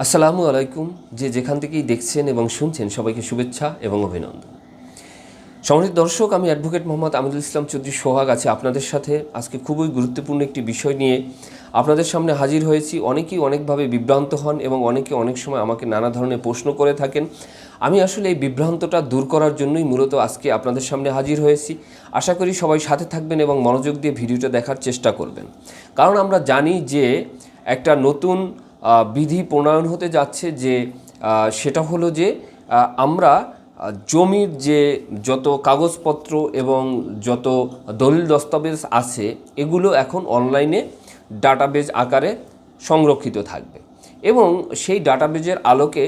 আসসালামু আলাইকুম। যে যেখান থেকেই দেখছেন এবং শুনছেন সবাইকে শুভেচ্ছা এবং অভিনন্দন। সম্মানিত দর্শক, আমি অ্যাডভোকেট মোহাম্মদ আমিদুল ইসলাম চৌধুরী সোহাগ আছে আপনাদের সাথে। আজকে খুবই গুরুত্বপূর্ণ একটি বিষয় নিয়ে আপনাদের সামনে হাজির হয়েছি। অনেকেই অনেকভাবে বিভ্রান্ত হন এবং অনেকে অনেক সময় আমাকে নানা ধরনের প্রশ্ন করে থাকেন। আমি আসলে এই বিভ্রান্তটা দূর করার জন্যই মূলত আজকে আপনাদের সামনে হাজির হয়েছি। আশা করি সবাই সাথে থাকবেন এবং মনোযোগ দিয়ে ভিডিওটা দেখার চেষ্টা করবেন। কারণ আমরা জানি যে একটা নতুন বিধি প্রণয়ন হতে যাচ্ছে যে সেটা হলো যে আমরা জমির যে যত কাগজপত্র এবং যত দলিল দস্তাবেজ আছে, এগুলো এখন অনলাইনে ডাটাবেজ আকারে সংরক্ষিত থাকবে। এবং সেই ডাটাবেজের আলোকে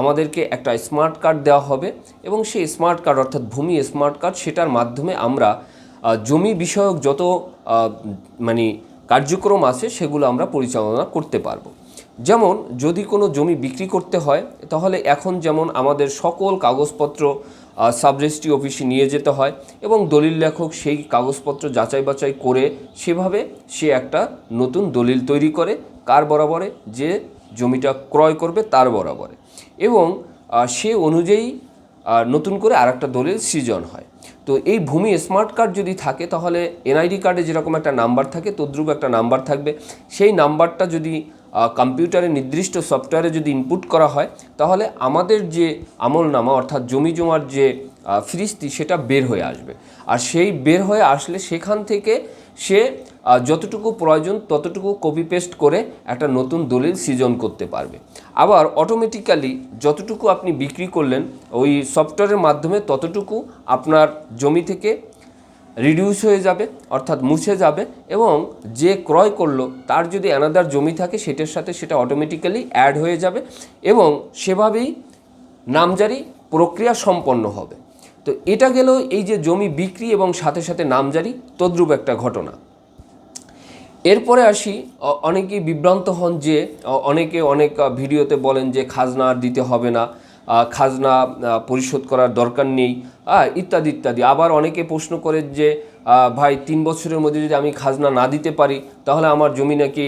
আমাদেরকে একটা স্মার্ট কার্ড দেওয়া হবে এবং সেই স্মার্ট কার্ড অর্থাৎ ভূমি স্মার্ট কার্ড, সেটার মাধ্যমে আমরা জমি বিষয়ক যত মানে কার্যক্রম আছে, সেগুলো আমরা পরিচালনা করতে পারব। যেমন যদি কোনো জমি বিক্রি করতে হয়, তাহলে এখন যেমন আমাদের সকল কাগজপত্র সাব রেজিস্ট্রি অফিসে নিয়ে যেতে হয় এবং দলিল লেখক সেই কাগজপত্র যাচাই বাছাই করে সেভাবে সে একটা নতুন দলিল তৈরি করে কার বরাবরে যে জমিটা ক্রয় করবে তার বরাবরে। এবং সে অনুযায়ী নতুন করে আরেকটা দলিল সৃজন হয়। তো এই ভূমি স্মার্ট কার্ড যদি থাকে, তাহলে এনআইডি কার্ডে যেরকম একটা নাম্বার থাকে, তদ্রুপ একটা নাম্বার থাকবে। সেই নাম্বারটা যদি কম্পিউটারে নির্দিষ্ট সফটওয়্যারে যদি ইনপুট করা হয়, তাহলে আমাদের যে আমলনামা, অর্থাৎ জমি জমার যে ফিরিস্তি, সেটা বের হয়ে আসবে। আর সেই বের হয়ে আসলে সেখান থেকে সে যতটুকু প্রয়োজন, ততটুকু কপি পেস্ট করে একটা নতুন দলিল সৃজন করতে পারবে। আবার অটোমেটিক্যালি যতটুকু আপনি বিক্রি করলেন, ওই সফটওয়্যারের মাধ্যমে ততটুকু আপনার জমি থেকে রিডিউস হয়ে যাবে, অর্থাৎ মুছে যাবে এবং যে ক্রয় করল, তার যদি অ্যানাদার জমি থাকে, সেটার সাথে সেটা অটোমেটিক্যালি অ্যাড হয়ে যাবে এবং সেভাবেই নামজারি প্রক্রিয়া সম্পন্ন হবে। তো এটা গেল এই যে জমি বিক্রি এবং সাথে সাথে নামজারি তদ্রূপ একটা ঘটনা। এরপরে আসি অনেকেই বিভ্রান্ত হন যে অনেকে অনেক ভিডিওতে বলেন যে, খাজনা আর দিতে হবে না। খাজনা পরিশোধ করার দরকার নেই ইত্যাদি ইত্যাদি। আবার অনেকে প্রশ্ন করে যে ভাই, তিন বছরের মধ্যে যদি আমি খাজনা না দিতে পারি, তাহলে আমার জমি নাকি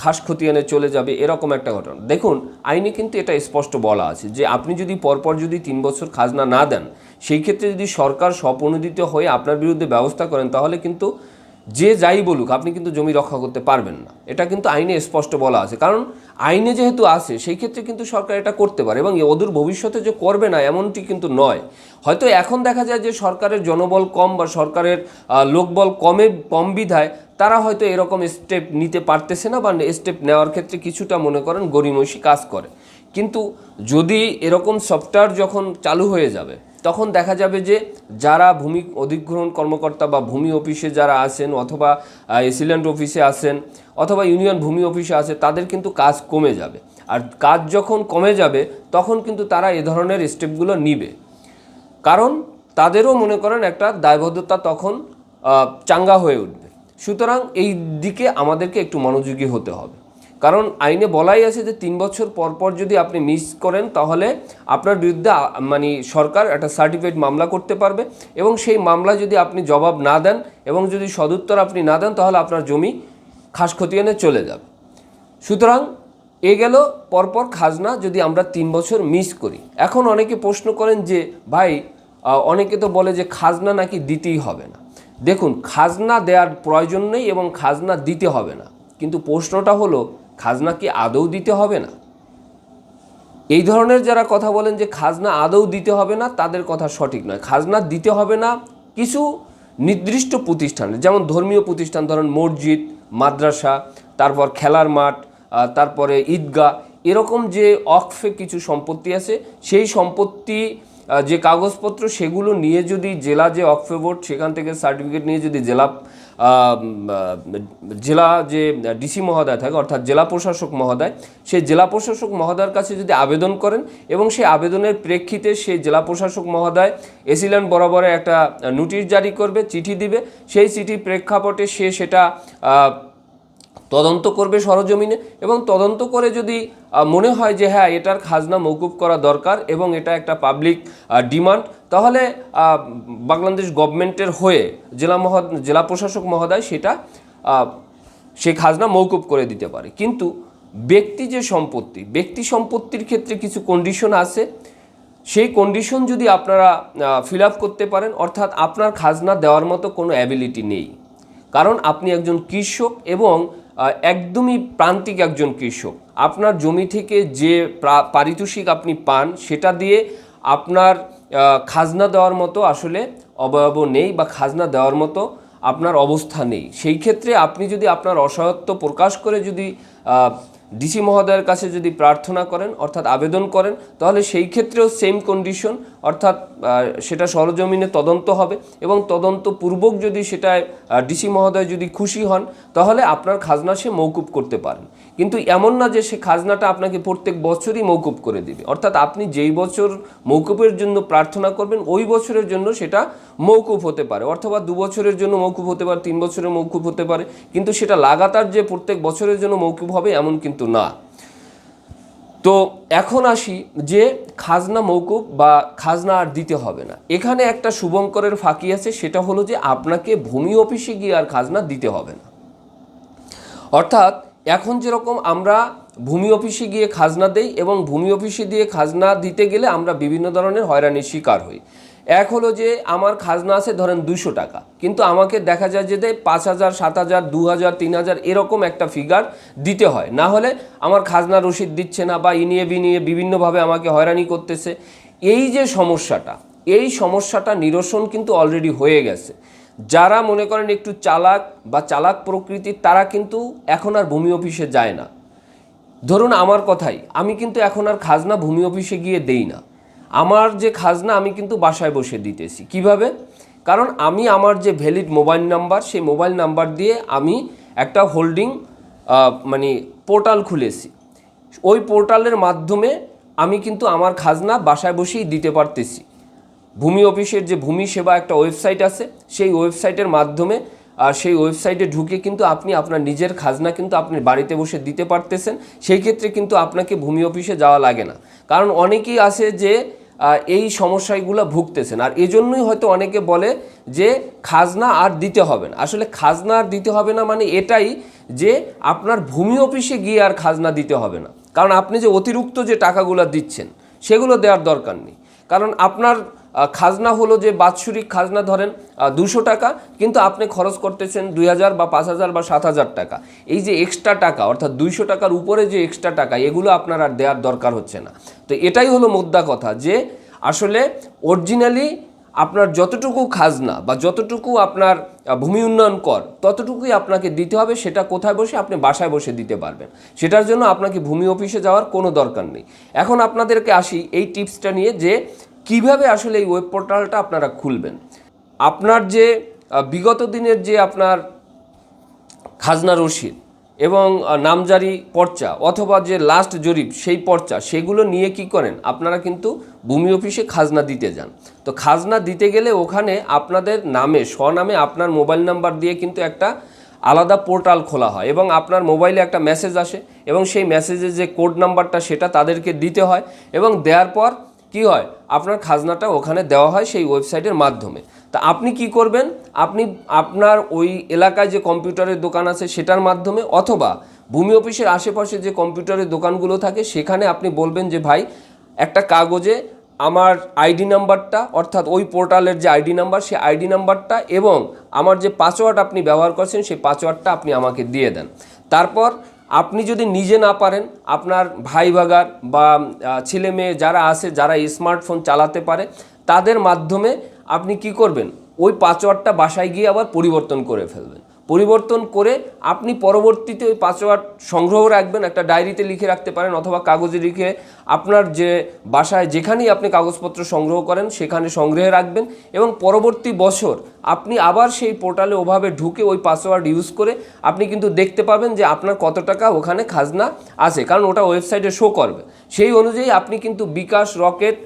খাস খতিয়ানে চলে যাবে, এরকম একটা ঘটনা। দেখুন, আইনে কিন্তু এটা স্পষ্ট বলা আছে যে, আপনি যদি পরপর যদি তিন বছর খাজনা না দেন, সেই ক্ষেত্রে যদি সরকার স্বপ্রণোদিত হয়ে আপনার বিরুদ্ধে ব্যবস্থা করেন, তাহলে কিন্তু যে যাই বলুক, আপনি কিন্তু জমি রক্ষা করতে পারবেন না। এটা কিন্তু আইনে স্পষ্ট বলা আছে। কারণ আইনে যেহেতু আছে, সেই ক্ষেত্রে কিন্তু সরকার এটা করতে পারে এবং অদূর ভবিষ্যতে যে করবে না, এমনটি কিন্তু নয়। হয়তো এখন দেখা যায় যে সরকারের জনবল কম বা সরকারের লোকবল কমে, কম বিধায় তারা হয়তো এরকম স্টেপ নিতে পারতেছে না বা স্টেপ নেওয়ার ক্ষেত্রে কিছুটা মনে করেন গরিমসি কাজ করে। কিন্তু যদি এরকম সফটওয়্যার যখন চালু হয়ে যাবে তখন দেখা যাবে যে যারা ভূমি অধিগ্রহণ কর্মকর্তা বা ভূমি অফিসে যারা আছেন অথবা এসিল্যান্ড অফিসে আছেন অথবা ইউনিয়ন ভূমি অফিসে আছে, তাদের কিন্তু কাজ কমে যাবে। আর কাজ যখন কমে যাবে, তখন কিন্তু তারা এ ধরনের স্টেপগুলো নিবে। কারণ তাদেরও মনে করেন একটা দায়বদ্ধতা তখন চাঙ্গা হয়ে উঠবে। সুতরাং এই দিকে আমাদেরকে একটু মনোযোগী হতে হবে। কারণ আইনে বলাই আছে যে তিন বছর পর পর যদি আপনি মিস করেন, তাহলে আপনার বিরুদ্ধে মানে সরকার একটা সার্টিফিকেট মামলা করতে পারবে এবং সেই মামলা যদি আপনি জবাব না দেন এবং যদি সদুত্তর আপনি না দেন, তাহলে আপনার জমি খাস খতিয়ানে চলে যাবে। সুতরাং এ গেল পরপর খাজনা যদি আমরা তিন বছর মিস করি। এখন অনেকে প্রশ্ন করেন যে, ভাই অনেকে তো বলে যে খাজনা নাকি দিতেই হবে না। দেখুন, খাজনা দেওয়ার প্রয়োজন নেই এবং খাজনা দিতে হবে না। কিন্তু প্রশ্নটা হলো খাজনা কি আদৌ দিতে হবে না? এই ধরনের যারা কথা বলেন যে খাজনা আদৌ দিতে হবে না, তাদের কথা সঠিক নয়। খাজনা দিতে হবে না কিছু নির্দিষ্ট প্রতিষ্ঠানে, যেমন ধর্মীয় প্রতিষ্ঠান, ধরেন মসজিদ, মাদ্রাসা, তারপর খেলার মাঠ তারপরে ঈদগাহ, এরকম যে অক্ফে কিছু সম্পত্তি আছে, সেই সম্পত্তি যে কাগজপত্র, সেগুলো নিয়ে যদি জেলা যে অক্ফে বোর্ড, সেখান থেকে সার্টিফিকেট নিয়ে যদি জেলা জেলা যে ডিসি মহোদয় থাকে, অর্থাৎ জেলা প্রশাসক মহোদয়, সেই জেলা প্রশাসক মহোদয়ের কাছে যদি আবেদন করেন এবং সেই আবেদনের প্রেক্ষিতে সেই জেলা প্রশাসক মহোদয় এসিল্যান্ড বরাবরে একটা নোটিশ জারি করবে, চিঠি দিবে, সেই চিঠির প্রেক্ষাপটে সে সেটা তদন্ত করবে সরজমিনে এবং তদন্ত করে যদি মনে হয় যে হ্যাঁ এটার খাজনা মৌকুব করা দরকার এবং এটা একটা পাবলিক ডিমান্ড তাহলে বাংলাদেশ গভর্নমেন্টের হয়ে জেলা মহ, জেলা প্রশাসক মহোদয় সেটা সেই খাজনা মৌকুব করে দিতে পারে। কিন্তু ব্যক্তি যে সম্পত্তি, ব্যক্তি সম্পত্তির ক্ষেত্রে কিছু কন্ডিশন আছে। সেই কন্ডিশন যদি আপনারা ফিল আপ করতে পারেন, অর্থাৎ আপনার খাজনা দেওয়ার মতো কোনো অ্যাবিলিটি নেই। কারণ আপনি একজন কৃষক এবং একদমই প্রান্তিক একজন কৃষক। আপনার জমি থেকে যে পারিতোষিক আপনি পান, সেটা দিয়ে আপনার খাজনা দেওয়ার মতো আসলে অবয়ব নেই বা খাজনা দেওয়ার মতো আপনার অবস্থা নেই। সেই ক্ষেত্রে আপনি যদি আপনার অসহায়ত্ব প্রকাশ করে যদি ডিসি মহোদয়ের কাছে যদি প্রার্থনা করেন, অর্থাৎ আবেদন করেন, তাহলে সেই ক্ষেত্রেও সেম কন্ডিশন অর্থাৎ সেটা সরজমিনে তদন্ত হবে এবং তদন্ত পূর্বক যদি সেটায় ডিসি মহোদয় যদি খুশি হন, তাহলে আপনার খাজনা সে মৌকুব করতে পারেন। কিন্তু এমন না যে সে খাজনাটা আপনাকে প্রত্যেক বছরই মৌকুব করে দিবে। অর্থাৎ আপনি যেই বছর মৌকুবের জন্য প্রার্থনা করবেন, ওই বছরের জন্য সেটা মৌকুব হতে পারে। অথবা দু বছরের জন্য মৌকুব হতে পারে, তিন বছরের মৌকুব হতে পারে। কিন্তু সেটা লাগাতার যে প্রত্যেক বছরের জন্য মৌকুব হবে, এমন কিন্তু না। তো এখন আসি যে খাজনা মৌকুব বা খাজনা আর দিতে হবে না। এখানে একটা শুভঙ্করের ফাঁকি আছে, সেটা হলো যে আপনাকে ভূমি অফিসে গিয়ে আর খাজনা দিতে হবে না। অর্থাৎ এখন যেরকম আমরা ভূমি অফিসে গিয়ে খাজনা দেই এবং ভূমি অফিসে দিয়ে খাজনা দিতে গেলে আমরা বিভিন্ন ধরনের হয়রানির শিকার হই। এক হলো যে আমার খাজনা আছে ধরেন দুশো টাকা। কিন্তু আমাকে দেখা যায় যে পাঁচ হাজার, সাত হাজার, দু হাজার, তিন হাজার এরকম একটা ফিগার দিতে হয়। না হলে আমার খাজনা রসিদ দিচ্ছে না বা ইনিয়ে বিনিয়ে বিভিন্নভাবে আমাকে হয়রানি করতেছে। এই যে সমস্যাটা, এই সমস্যাটা নিরসন কিন্তু অলরেডি হয়ে গেছে। যারা মনে করেন একটু চালাক বা চালাক প্রকৃতির, তারা কিন্তু এখন আর ভূমি অফিসে যায় না। ধরুন আমার কথাই, আমি কিন্তু এখন আর খাজনা ভূমি অফিসে গিয়ে দেই না। আমার যে খাজনা আমি কিন্তু বাসায় বসে দিতেছি। কীভাবে? কারণ আমি আমার যে ভ্যালিড মোবাইল নাম্বার সেই মোবাইল নাম্বার দিয়ে আমি একটা হোল্ডিং মানে পোর্টাল খুলেছি। ওই পোর্টালের মাধ্যমে আমি কিন্তু আমার খাজনা বাসায় বসেই দিতে পারতেছি। ভূমি অফিসের যে ভূমি সেবা একটা ওয়েবসাইট আছে, সেই ওয়েবসাইটের মাধ্যমে সেই ওয়েবসাইটে ঢুকে কিন্তু আপনি আপনার নিজের খাজনা কিন্তু আপনি বাড়িতে বসে দিতে পারতেছেন। সেই ক্ষেত্রে কিন্তু আপনাকে ভূমি অফিসে যাওয়া লাগে না। কারণ অনেকেই আছে যে এই সমস্যাগুলো ভুগতেছেন। আর এজন্যই হয়তো অনেকে বলে যে, খাজনা আর দিতে হবে না। আসলে খাজনা আর দিতে হবে না মানে এটাই যে, আপনার ভূমি অফিসে গিয়ে আর খাজনা দিতে হবে না। কারণ আপনি যে অতিরিক্ত যে টাকাগুলো দিচ্ছেন, সেগুলো দেওয়ার দরকার নেই। কারণ আপনার খাজনা হলো যে বাৎসরিক খাজনা ধরেন দুশো টাকা, কিন্তু আপনি খরচ করতেছেন দুই হাজার বা পাঁচ হাজার বা সাত হাজার টাকা। এই যে এক্সট্রা টাকা, অর্থাৎ দুইশো টাকার উপরে যে এক্সট্রা টাকা, এগুলো আপনার আর দেওয়ার দরকার হচ্ছে না। তো এটাই হলো মোদ্দা কথা যে, আসলে অরিজিনালি আপনার যতটুকু খাজনা বা যতটুকু আপনার ভূমি উন্নয়ন কর, ততটুকুই আপনাকে দিতে হবে, সেটা কোথায় বসে আপনি বাসায় বসে দিতে পারবেন। সেটার জন্য আপনাকে ভূমি অফিসে যাওয়ার কোনো দরকার নেই। এখন আপনাদেরকে আসি এই টিপসটা নিয়ে যে কীভাবে আসলে এই ওয়েব পোর্টালটা আপনারা খুলবেন? আপনার যে বিগত দিনের যে আপনার খাজনা রসিদ এবং নামজারি পর্চা অথবা যে লাস্ট জরিপ সেই পর্চা সেগুলো নিয়ে কি করেন? আপনারা কিন্তু ভূমি অফিসে খাজনা দিতে যান। তো খাজনা দিতে গেলে ওখানে আপনাদের নামে, স্বনামে আপনার মোবাইল নাম্বার দিয়ে কিন্তু একটা আলাদা পোর্টাল খোলা হয় এবং আপনার মোবাইলে একটা মেসেজ আসে এবং সেই মেসেজের যে কোড নাম্বারটা সেটা তাদেরকে দিতে হয় এবং দেওয়ার পর কি হয়? আপনার খাজনাটা ওখানে দেওয়া হয় সেই ওয়েবসাইটের মাধ্যমে। তা আপনি কি করবেন? আপনি আপনার ওই এলাকায় যে কম্পিউটারের দোকান আছে সেটার মাধ্যমে অথবা ভূমি অফিসের আশেপাশে যে কম্পিউটারের দোকানগুলো থাকে সেখানে আপনি বলবেন যে, ভাই, একটা কাগজে আমার আইডি নাম্বারটা, অর্থাৎ ওই পোর্টালের যে আইডি নাম্বার সেই আইডি নাম্বারটা এবং আমার যে পাসওয়ার্ড আপনি ব্যবহার করছেন, সেই পাসওয়ার্ডটা আপনি আমাকে দিয়ে দেন। তারপর আপনি যদি নিজে না পারেন, আপনার ভাই ভাগার বা ছেলে মেয়ে যারা আছে, যারা স্মার্টফোন চালাতে পারে, তাদের মাধ্যমে আপনি কি করবেন? ওই পাসওয়ার্ডটা বাসায় গিয়ে আবার পরিবর্তন করে ফেলবেন। পরিবর্তন করে আপনি পরবর্তীতে ওই পাসওয়ার্ড সংগ্রহ রাখবেন, একটা ডায়েরিতে লিখে রাখতে পারেন অথবা কাগজে লিখে আপনার যে বাসায় যেখানেই আপনি কাগজপত্র সংগ্রহ করেন, সেখানে সংগ্রহে রাখবেন এবং পরবর্তী বছর আপনি আবার সেই পোর্টালে ওভাবে ঢুকে ওই পাসওয়ার্ড ইউজ করে আপনি কিন্তু দেখতে পাবেন যে আপনার কত টাকা ওখানে খাজনা আছে। কারণ ওটা ওয়েবসাইটে শো করবে। সেই অনুযায়ী আপনি কিন্তু বিকাশ, রকেট